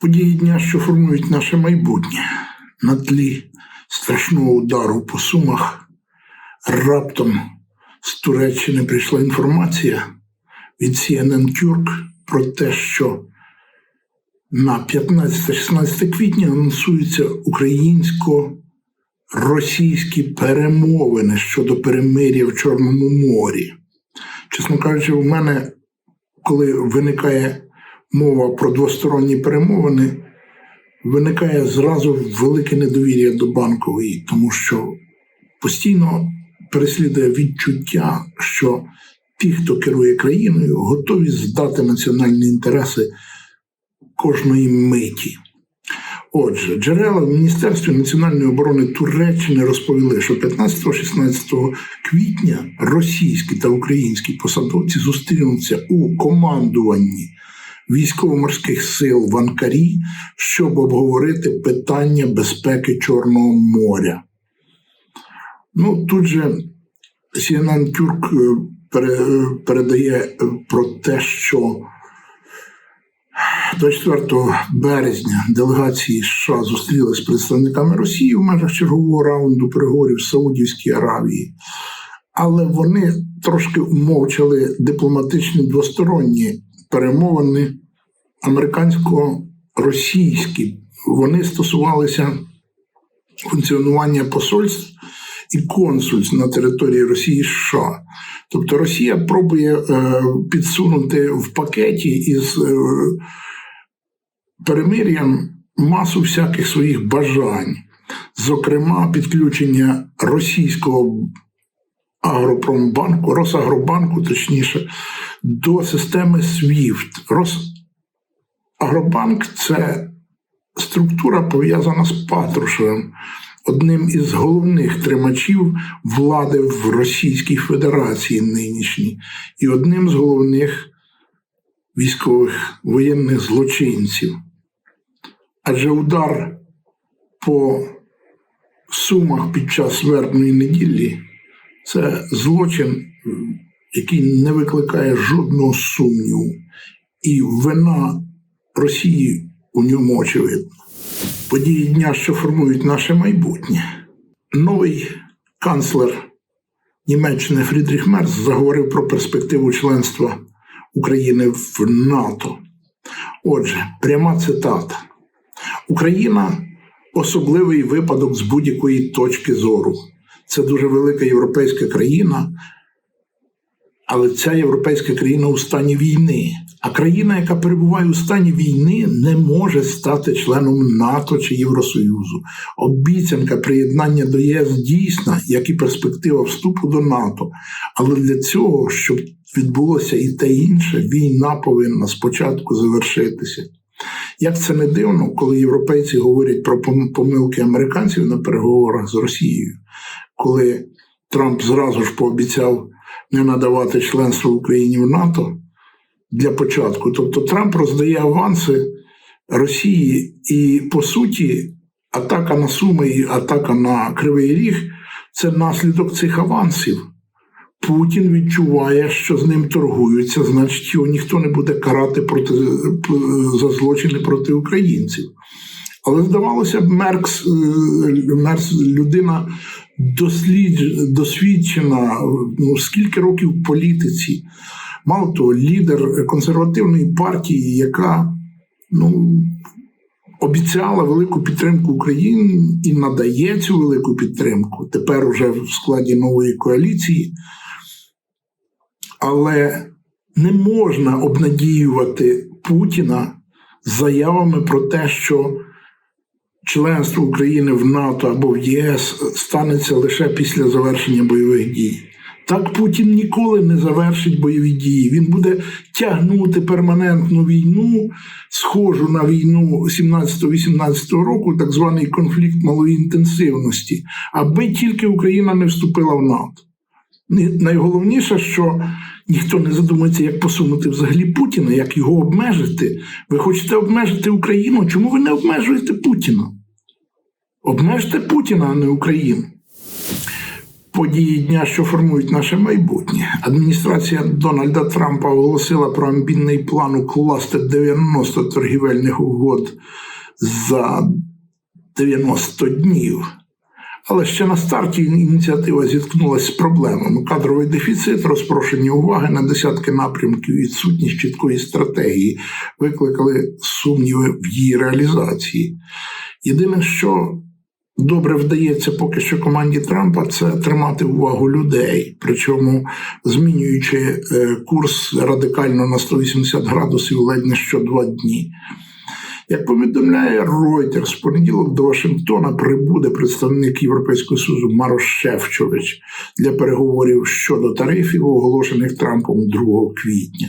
Події дня, що формують наше майбутнє, на тлі страшного удару по сумах, раптом з Туреччини прийшла інформація від CNN Turk про те, що на 15-16 квітня анонсуються українсько-російські перемовини щодо перемир'я в Чорному морі. Чесно кажучи, у мене, коли виникає мова про двосторонні перемовини, виникає зразу велике недовір'я до банкової, тому що постійно переслідує відчуття, що ті, хто керує країною, готові здати національні інтереси кожної миті. Отже, джерела в Міністерстві національної оборони Туреччини розповіли, що 15-16 квітня російські та українські посадовці зустрінуться у командуванні військово-морських сил в Анкарі, щоб обговорити питання безпеки Чорного моря. Ну, тут же CNN Тюрк е, передає е, про те, що 24 березня делегації США зустрілися з представниками Росії в межах чергового раунду переговорів в Саудівській Аравії, але вони трошки умовчали дипломатичні двосторонні перемовини американсько-російські. Вони стосувалися функціонування посольств і консульств на території Росії США. Тобто Росія пробує е, підсунути в пакеті із е, перемир'ям масу всяких своїх бажань, зокрема, підключення російського агропромбанку, Росагробанку, точніше, до системи SWIFT. Росагробанк це структура пов'язана з Патрушевим, одним із головних тримачів влади в Російській Федерації нинішній, і одним з головних військових воєнних злочинців. Адже удар по сумах під час вербної неділі це злочин, який не викликає жодного сумніву, і вина Росії у ньому очевидна. Події дня, що формують наше майбутнє. Новий канцлер Німеччини Фрідріх Мерц заговорив про перспективу членства України в НАТО. Отже, пряма цитата: Україна особливий випадок з будь-якої точки зору. Це дуже велика європейська країна, але ця європейська країна у стані війни. А країна, яка перебуває у стані війни, не може стати членом НАТО чи Євросоюзу. Обіцянка приєднання до ЄС дійсна, як і перспектива вступу до НАТО. Але для цього, щоб відбулося і те інше, війна повинна спочатку завершитися. Як це не дивно, коли європейці говорять про помилки американців на переговорах з Росією, коли Трамп зразу ж пообіцяв не надавати членство Україні в НАТО для початку. Тобто Трамп роздає аванси Росії, і по суті, атака на Суми і атака на Кривий Ріг це наслідок цих авансів. Путін відчуває, що з ним торгуються, значить його ніхто не буде карати проти, за злочини проти українців. Але здавалося б, Меркс, е, Меркс людина дослідж, досвідчена, ну, скільки років в політиці. Мало того, лідер консервативної партії, яка ну, обіцяла велику підтримку України і надає цю велику підтримку тепер уже в складі нової коаліції. Але не можна обнадіювати Путіна заявами про те, що членство України в НАТО або в ЄС станеться лише після завершення бойових дій. Так Путін ніколи не завершить бойові дії. Він буде тягнути перманентну війну, схожу на війну 17-18 року, так званий конфлікт малої інтенсивності, аби тільки Україна не вступила в НАТО. Найголовніше, що ніхто не задумується, як посунути взагалі Путіна, як його обмежити. Ви хочете обмежити Україну? Чому ви не обмежуєте Путіна? Обмежте Путіна, а не Україну. події дня, що формують наше майбутнє. Адміністрація Дональда Трампа оголосила про амбітний план укласти 90 торгівельних угод за 90 днів. Але ще на старті ініціатива зіткнулася з проблемами: кадровий дефіцит, розпрошення уваги на десятки напрямків, відсутність чіткої стратегії викликали сумніви в її реалізації. Єдине, що добре вдається поки що команді Трампа, це тримати увагу людей, причому змінюючи е, курс радикально на 180 градусів ледь не що два дні. Як повідомляє Reuters, в понеділок до Вашингтона прибуде представник Європейського Союзу Марош Шефчович для переговорів щодо тарифів, оголошених Трампом 2 квітня.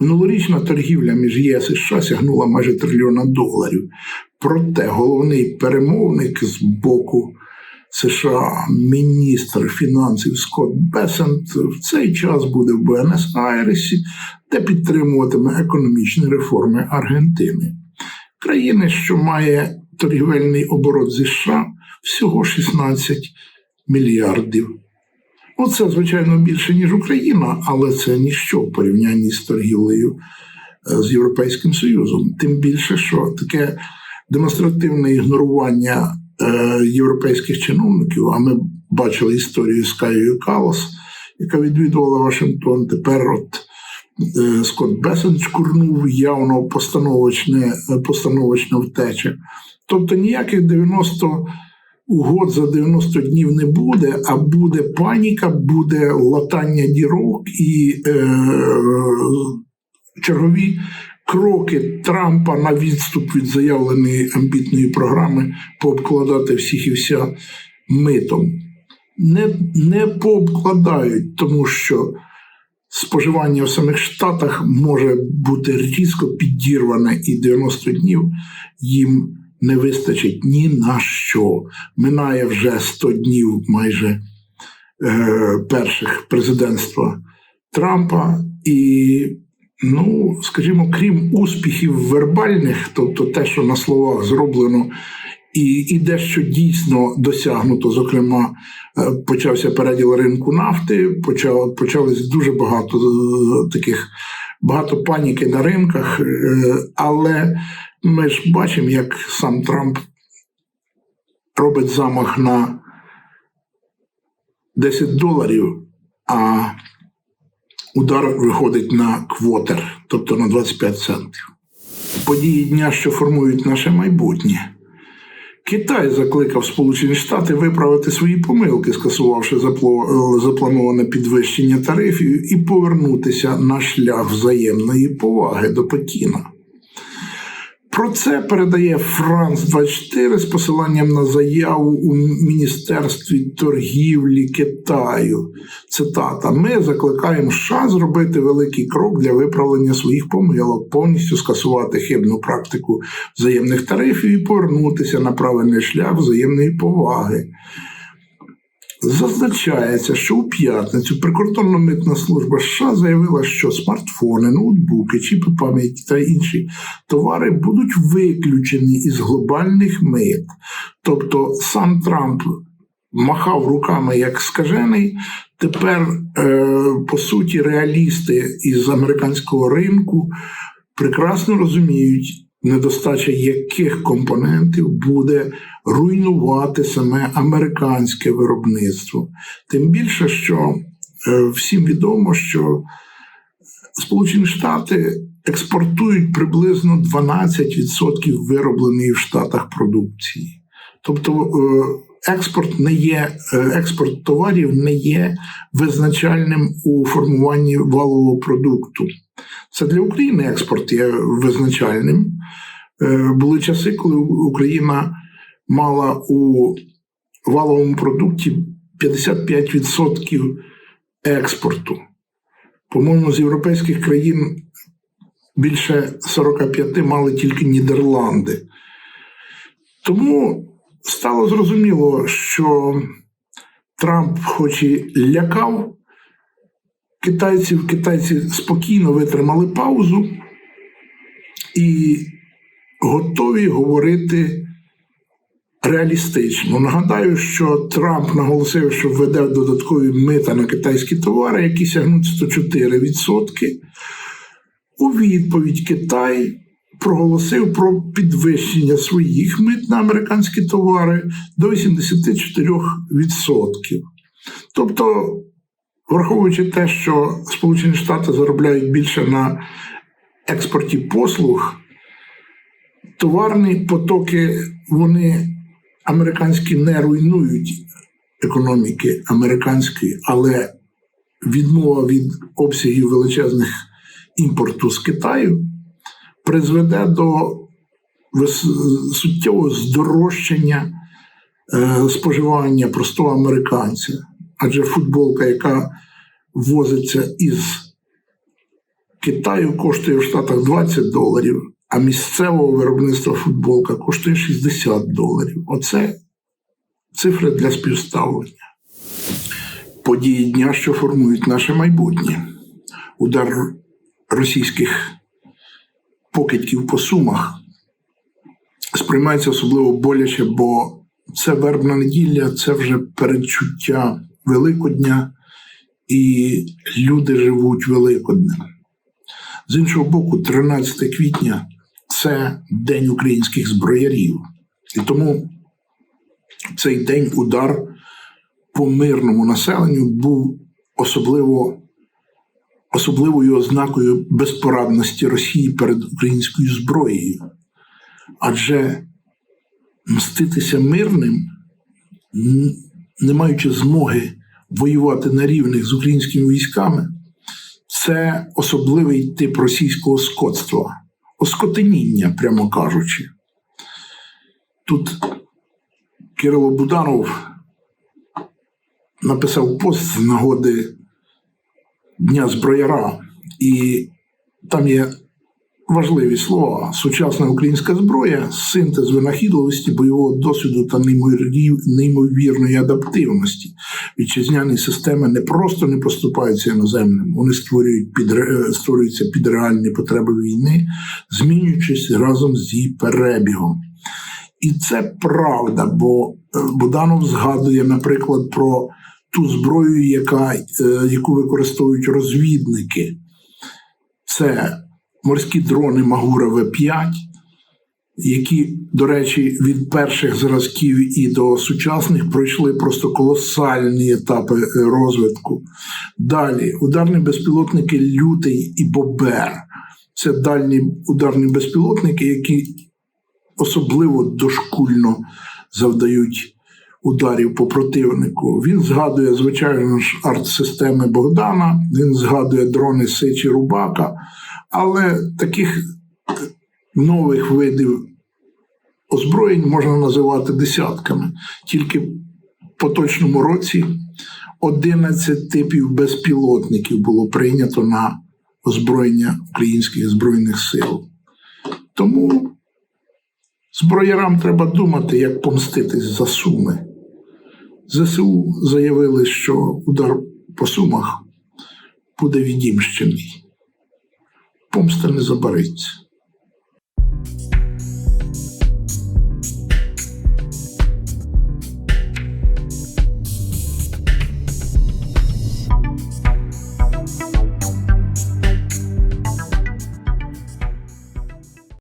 Минулорічна торгівля між ЄС і США сягнула майже трильйона доларів. Проте головний перемовник з боку США, міністр фінансів Скотт Бесент, в цей час буде в Буенос-Айресі, де підтримуватиме економічні реформи Аргентини. Країни, що має торгівельний оборот зі США, всього 16 мільярдів. Ну, це, звичайно, більше, ніж Україна, але це ніщо в порівнянні з торгівлею е, з Європейським Союзом. Тим більше, що таке демонстративне ігнорування е, європейських чиновників, а ми бачили історію з Каєю Калас, яка відвідувала Вашингтон. Тепер от Скотт Бесен шкурнув явно постановочне, постановочна втеча. Тобто ніяких 90 угод за 90 днів не буде, а буде паніка, буде латання дірок і е, чергові кроки Трампа на відступ від заявленої амбітної програми пообкладати всіх і вся митом. Не, не пообкладають, тому що споживання в самих Штатах може бути різко підірване, і 90 днів їм не вистачить ні на що. Минає вже 100 днів майже е, перших президентства Трампа, і, ну, скажімо, крім успіхів вербальних, тобто те, що на словах зроблено. І і дещо дійсно досягнуто. Зокрема, е, почався переділ ринку нафти, почав, почались дуже багато е, таких багато паніки на ринках, е, але ми ж бачимо, як сам Трамп робить замах на 10 доларів, а удар виходить на квотер, тобто на 25 центів. Події дня, що формують наше майбутнє. Китай закликав Сполучені Штати виправити свої помилки, скасувавши заплановане підвищення тарифів і повернутися на шлях взаємної поваги до Пекіна. Про це передає Франс 24 з посиланням на заяву у Міністерстві торгівлі Китаю. Цитата: Ми закликаємо США зробити великий крок для виправлення своїх помилок, повністю скасувати хибну практику взаємних тарифів і повернутися на правильний шлях взаємної поваги. Зазначається, що у п'ятницю прикордонна митна служба США заявила, що смартфони, ноутбуки, чіпи пам'яті та інші товари будуть виключені із глобальних мит. Тобто сам Трамп махав руками як скажений. Тепер, е, по суті, реалісти із американського ринку прекрасно розуміють недостача яких компонентів буде руйнувати саме американське виробництво. Тим більше, що е, всім відомо, що Сполучені Штати експортують приблизно 12% виробленої в Штатах продукції. Тобто е, експорт не є, е, експорт товарів не є визначальним у формуванні валового продукту. Це для України експорт є визначальним. Були часи, коли Україна мала у валовому продукті 55% експорту. По-моєму, з європейських країн більше 45 мали тільки Нідерланди. Тому стало зрозуміло, що Трамп, хоч і лякав китайців, китайці спокійно витримали паузу і готові говорити реалістично. Нагадаю, що Трамп наголосив, що введе додаткові мита на китайські товари, які сягнуть 104%. У відповідь Китай проголосив про підвищення своїх мит на американські товари до 84%. Тобто, враховуючи те, що Сполучені Штати заробляють більше на експорті послуг, товарні потоки вони американські не руйнують економіки американської, але відмова від обсягів величезних імпорту з Китаю призведе до суттєвого здорожчання е, споживання простого американця. Адже футболка, яка ввозиться із Китаю, коштує в Штатах 20 доларів, а місцевого виробництва футболка коштує 60 доларів. Оце цифри для співставлення. Події дня, що формують наше майбутнє. Удар російських покидьків по сумах сприймається особливо боляче, бо це вербна неділя, це вже передчуття Великодня, і люди живуть Великоднем. З іншого боку, 13 квітня це День українських зброярів. І тому цей день удар по мирному населенню був особливо особливою ознакою безпорадності Росії перед українською зброєю. Адже мститися мирним, не маючи змоги воювати на рівних з українськими військами, це особливий тип російського скотства, оскотеніння, прямо кажучи. Тут Кирило Буданов написав пост з нагоди Дня зброяра, і там є важливі слова: сучасна українська зброя, синтез винахідливості, бойового досвіду та неймовірної адаптивності. Вітчизняні системи не просто не поступаються іноземним, вони створюють під, е, створюються під реальні потреби війни, змінюючись разом з її перебігом. І це правда, бо е, Буданов згадує, наприклад, про ту зброю, яка, е, яку використовують розвідники. Це морські дрони Магура В5, які, до речі, від перших зразків і до сучасних пройшли просто колосальні етапи е, розвитку. Далі ударні безпілотники Лютий і Бобер. Це дальні ударні безпілотники, які особливо дошкульно завдають ударів по противнику. Він згадує, звичайно ж, арт-системи Богдана, він згадує дрони Сичі Рубака, але таких нових видів озброєнь можна називати десятками. Тільки в поточному році 11 типів безпілотників було прийнято на озброєння українських збройних сил. Тому зброярам треба думати, як помститись за суми. ЗСУ заявили, що удар по сумах буде відімщений. Помста не забариться.